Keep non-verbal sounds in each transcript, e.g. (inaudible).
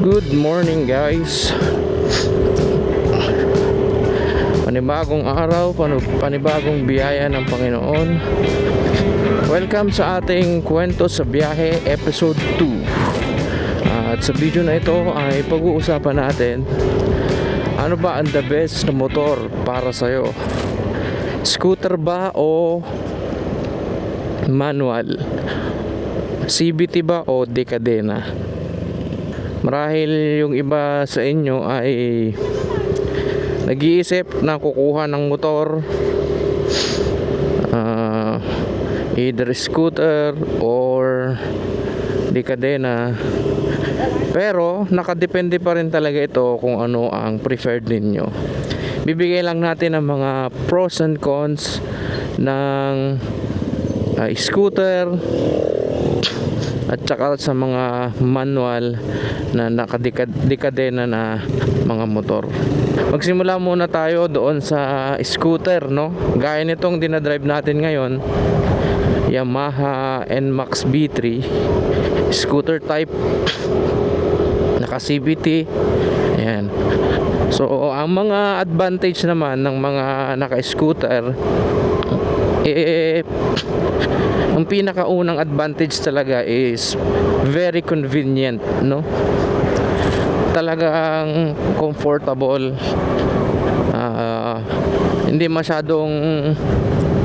Good morning guys Panibagong araw, panibagong biyaya ng Panginoon Welcome sa ating kwento sa biyahe episode 2 At sa video na ito ay pag-uusapan natin Ano ba ang the best na motor para sa'yo? Scooter ba o manual? CBT ba o dekadena? Marahil yung iba sa inyo ay nag-iisip na kukuha ng motor ah, either scooter or di kadena pero nakadepende pa rin talaga ito kung ano ang preferred ninyo. Bibigay lang natin ang mga pros and cons ng ah, scooter at saka sa mga manual na nakadekadena na mga motor. Magsimula muna tayo doon sa scooter, no? Gaya nitong dinadrive natin ngayon, Yamaha NMAX B3 scooter type naka CVT ayan so ang mga advantage naman ng mga naka scooter eh ang pinakaunang advantage talaga is very convenient no? Talagang comfortable. Ah, hindi masyadong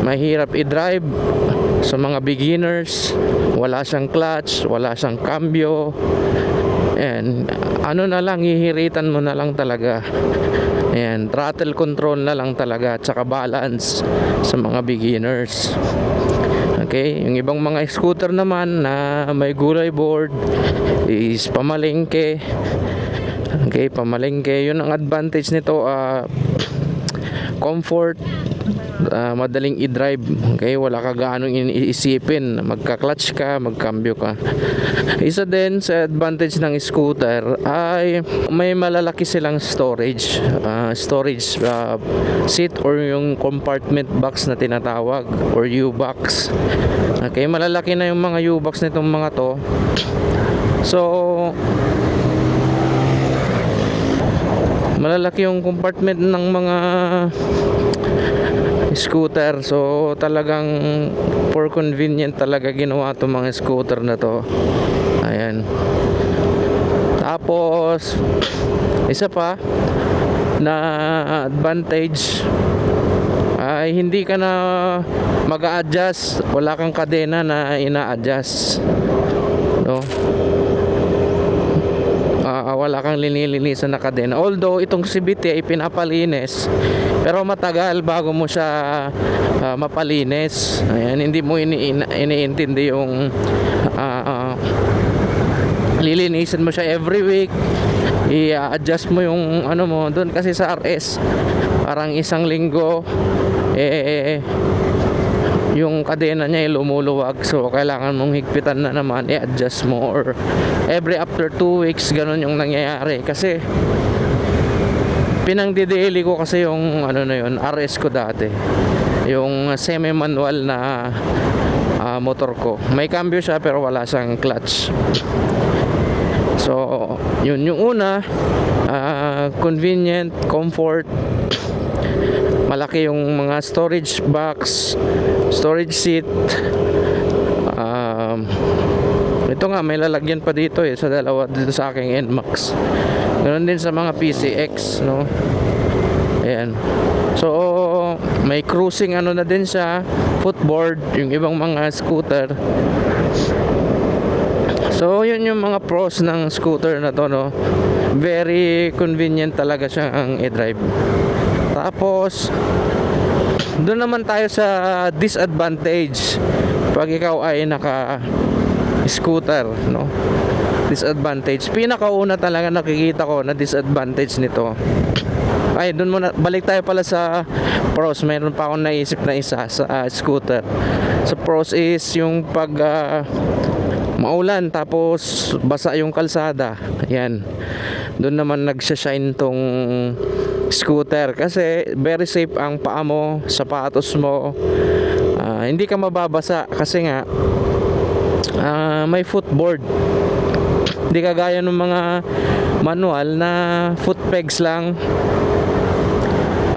mahirap i-drive sa mga beginners. Wala siyang clutch wala siyang cambio and ano na lang hihiritan mo na lang talaga. Ayan, throttle control na lang talaga tsaka balance sa mga beginners. Okay, yung ibang mga scooter naman na may gulay board is pamalengke. Okay, pamalengke. Yun ang advantage nito, ah, comfort, ah, madaling i-drive. Okay, wala ka gaanong iniisipin. Magka-clutch ka, magkambyo ka. Isa din sa advantage ng scooter ay may malalaki silang storage. ah, storage ah, seat or yung compartment box na tinatawag or U-box. Okay, malalaki na yung mga U-box nitong mga to. So, malalaki yung compartment ng mga scooter. So, talagang for convenient talaga ginawa itong mga scooter na to. Ayan. Tapos, isa pa na advantage ay hindi ka na mag adjust wala kang kadena na ina-adjust no Ah, wala kang linilinisan na kadena. Although itong CBT ay pinapalinis pero matagal bago mo siya ah, mapalinis. Ayan hindi mo ini iniintindi yung ah, ah, lilinisan mo siya every week. I-adjust mo yung ano mo doon kasi sa RS parang isang linggo eh yung kadena niya ay lumuluwag so kailangan mong higpitan na naman i-adjust mo or every after 2 weeks ganun yung nangyayari. Kasi pinangdidaily ko kasi yung ano na yun RS ko dati. Yung semi manual na ah, motor ko. May cambio siya pero wala siyang clutch. So, yun yung una, ah, convenient, comfort, malaki yung mga storage box, storage seat. Um, ito nga, may lalagyan pa dito eh, sa dalawa dito sa aking NMAX. Ganun din sa mga PCX, no? Ayan. So, may cruising ano na din siya, footboard, yung ibang mga scooter. So, yun yung mga pros ng scooter na to, no? Very convenient talaga siyang i-drive. Tapos, doon naman tayo sa disadvantage pag ikaw ay naka scooter, no? Disadvantage. Pinakauna talaga nakikita ko na disadvantage nito. Ay, doon muna balik tayo pala sa pros. Mayroon pa akong naisip na isa sa ah, scooter. Sa pros is yung pag ah, maulan tapos basa yung kalsada yan doon naman nagsashine tong scooter. Kasi very safe ang paa mo sapatos mo. Ah, hindi ka mababasa kasi nga ah, may footboard hindi kagaya ng mga manual na foot pegs lang.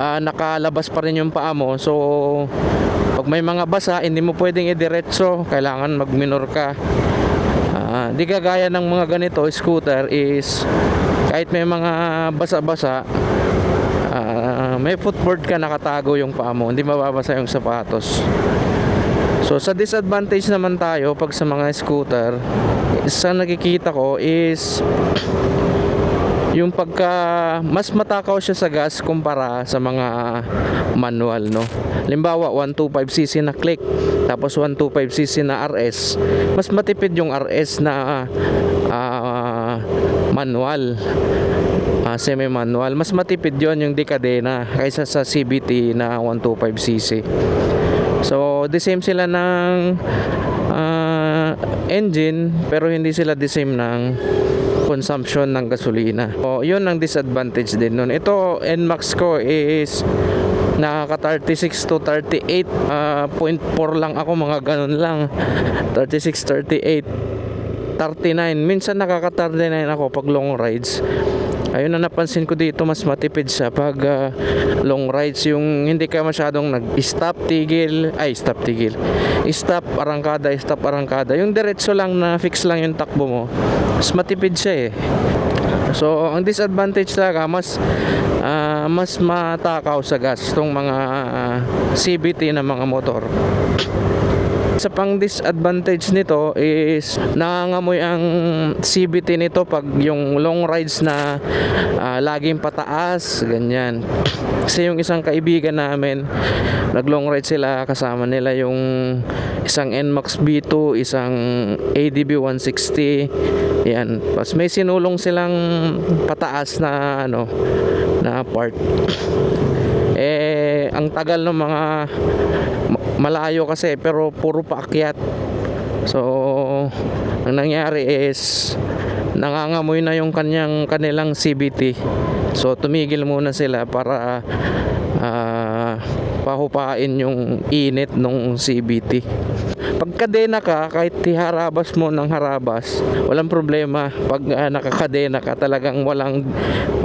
Ah, nakalabas pa rin yung paa mo. So pag may mga basa hindi mo pwedeng idiretso. Kailangan magminor ka. Ah, di kagaya ng mga ganito scooter is kahit may mga basa-basa ah, may footboard ka nakatago yung paa mo. Hindi mababasa yung sapatos. So sa disadvantage naman tayo pag sa mga scooter sa nakikita ko is yung pagka mas matakaw siya sa gas kumpara sa mga manual no? Limbawa 125cc na click tapos 125cc na RS mas matipid yung RS na ah, manual ah, semi manual mas matipid yon yung dekadena kaysa sa CBT na 125cc so the same sila ng ah, engine pero hindi sila the same ng consumption ng gasolina. O, yun ang disadvantage din nun. Ito, NMAX ko is nakaka 36 to 38 ah, 0.4 lang ako mga ganun lang. 36 38 39 minsan nakaka 39 ako pag long rides ayun na napansin ko dito mas matipid siya pag ah, long rides. Yung hindi ka masyadong nag stop tigil ay stop tigil. Stop arangkada stop arangkada. Yung diretso lang na fix lang yung takbo mo mas matipid siya eh. So, ang disadvantage talaga mas ah, mas matakaw sa gas tong mga ah, CBT na mga motor. Sa pang disadvantage nito is nangangamoy ang CBT nito pag yung long rides na ah, laging pataas, ganyan. Kasi yung isang kaibigan namin, nag long ride sila kasama nila yung isang NMAX B2, isang ADB 160. Yan. Pas may sinulong silang pataas na ano na part. Eh ang tagal ng mga malayo kasi pero puro paakyat. So ang nangyari is nangangamoy na yung kanyang kanilang CBT. So tumigil muna sila para ah, pahupain yung init ng CBT. Pagkadena ka, kahit harabas mo ng harabas, walang problema. Pag ah, nakakadena ka, talagang walang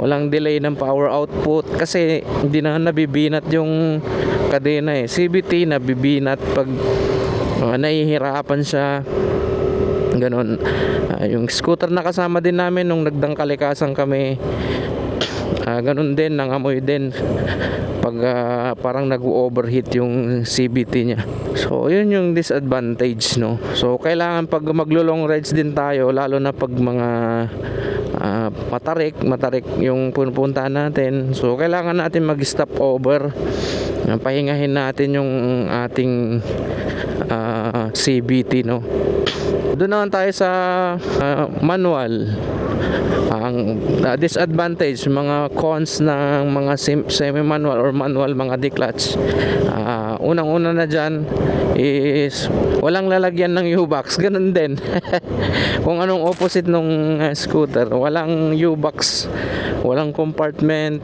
walang delay ng power output. Kasi hindi na nabibinat yung kadena eh. CBT nabibinat pag ah, nahihirapan siya. Ganon. Ah, yung scooter na kasama din namin nung nagdangkalikasan kami. Ah, ganon din nangamoy din pag ah, parang nag-overheat yung CBT niya. So yun yung disadvantage no? So kailangan pag maglo-long rides din tayo lalo na pag mga ah, matarik matarik yung pupuntahan natin. So kailangan natin mag-stop over. Ah, pahingahin natin yung ating CBT no? Doon naman tayo sa ah, manual. Ang ah, disadvantage mga cons ng mga semi-manual or manual mga declutch Ah, unang-una na dyan is walang lalagyan ng U-box. (laughs) Ganun din. (laughs) Kung anong opposite nung ah, scooter. Walang U-box. Walang compartment.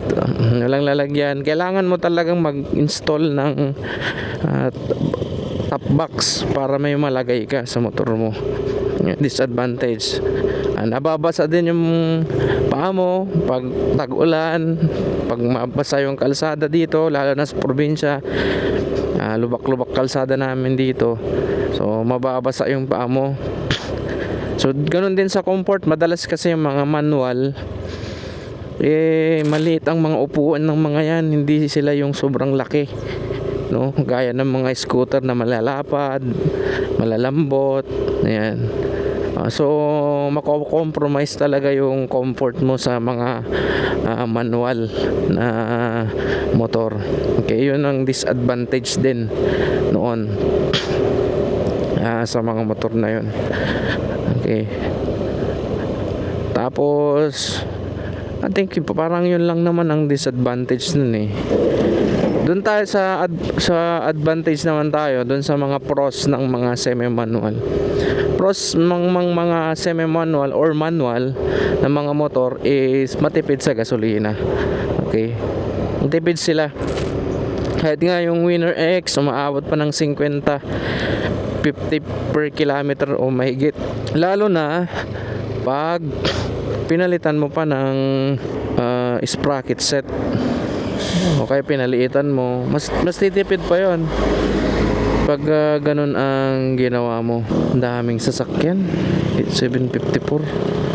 Walang lalagyan. Kailangan mo talagang mag-install ng ah, top box para may malagay ka sa motor mo. Disadvantage. Ah, nababasa din yung paa mo pag tag-ulan pag mabasa yung kalsada dito lalo na sa probinsya. Ah, lubak-lubak kalsada namin dito. So mababasa yung paa mo. So ganun din sa comfort. Madalas kasi yung mga manual eh maliit ang mga upuan ng mga yan. Hindi sila yung sobrang laki no? (laughs) Gaya ng mga scooter na malalapad malalambot ayan. Ah, so mako-compromise talaga yung comfort mo sa mga ah, manual na motor. Okay yun ang disadvantage din noon (clears throat) ah, sa mga motor na yun. Okay. Tapos I think parang yun lang naman ang disadvantage nun eh doon tayo sa ad- sa advantage naman tayo doon sa mga pros ng mga semi-manual. Pros ng mga, mga semi-manual or manual na mga motor is matipid sa gasolina. Okay? Matipid sila. Kahit nga yung Winner X umaabot pa ng 50 50 per kilometer o mahigit. Lalo na pag pinalitan mo pa ng ah, sprocket set o kaya pinaliitan mo. Mas mas titipid pa yon pag ah, ganun ang ginawa mo Ang daming sasakyan 754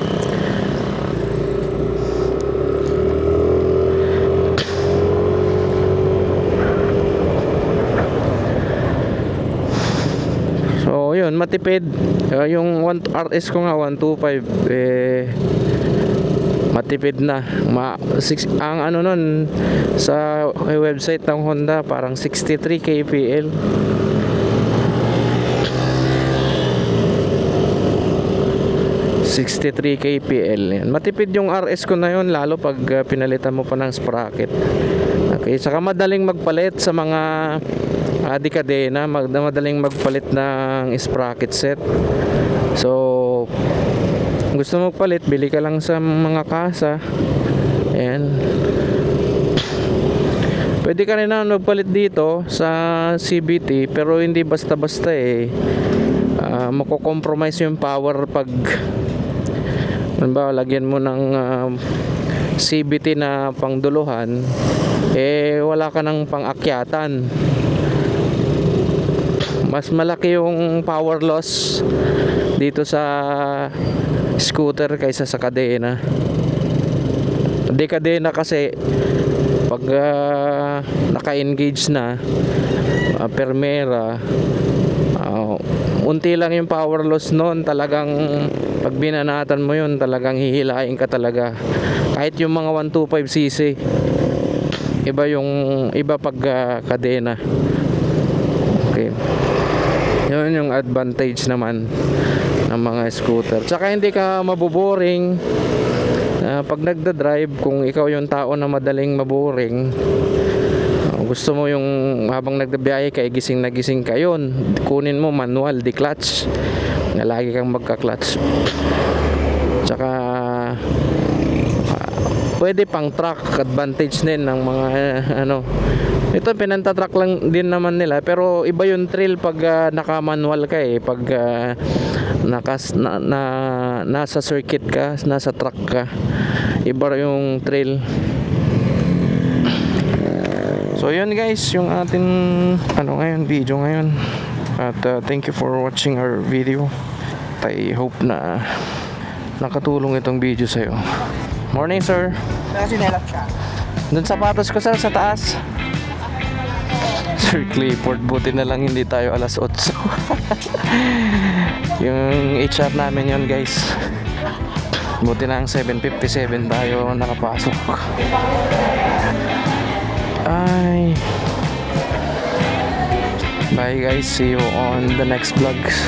So, yun, matipid. Uh, yung 1 RS ko nga 125 eh matipid na. Ma, six, ang ano nun sa website ng Honda parang 63 kpl. ...63 kpl yan. Matipid yung RS ko na yun lalo pag uh, pinalitan mo pa ng sprocket. Okay, saka madaling magpalit sa mga uh, dekadena, mag, madaling magpalit ng sprocket set. So, gusto mo palit, bili ka lang sa mga kasa. Ayan. Pwede ka rin na magpalit dito sa CBT pero hindi basta-basta eh. Ah, mako-compromise yung power pag Halimbawa, lagyan mo ng ah, CBT na pangduluhan eh wala ka ng pangakyatan mas malaki yung power loss dito sa scooter kaysa sa kadena. Di kadena kasi pag ah, naka-engage na uh, permera ah, unti lang yung power loss noon. Talagang pag binanatan mo yun talagang hihilain ka talaga. Kahit yung mga 125cc iba yung iba pag ah, kadena. Okay. Yun yung advantage naman ng mga scooter. Tsaka hindi ka maboboring. Ah, pag nagda-drive kung ikaw yung tao na madaling maboring ah, gusto mo yung habang nagdabiyahe ka eh, gising na gising ka yun. Kunin mo manual di clutch. Na lagi kang magka-clutch. Tsaka pwede pang truck advantage din ng mga eh, ano. Ito pinanta-truck lang din naman nila. Pero iba yung thrill pag ah, naka-manual ka eh. Pag ah, nakas na, na nasa circuit ka nasa truck ka. Iba yung thrill. So yun guys yung ating ano ngayon video ngayon. At uh, thank you for watching our video. I hope na nakatulong itong video sa'yo morning sir Kasi nilap siya. Doon sapatos ko sir sa taas. Sir Clifford, buti na lang hindi tayo alas 8. (laughs) yung HR namin yon guys. Buti na ang 7.57 tayo nakapasok. Ay. Bye guys, see you on the next vlogs.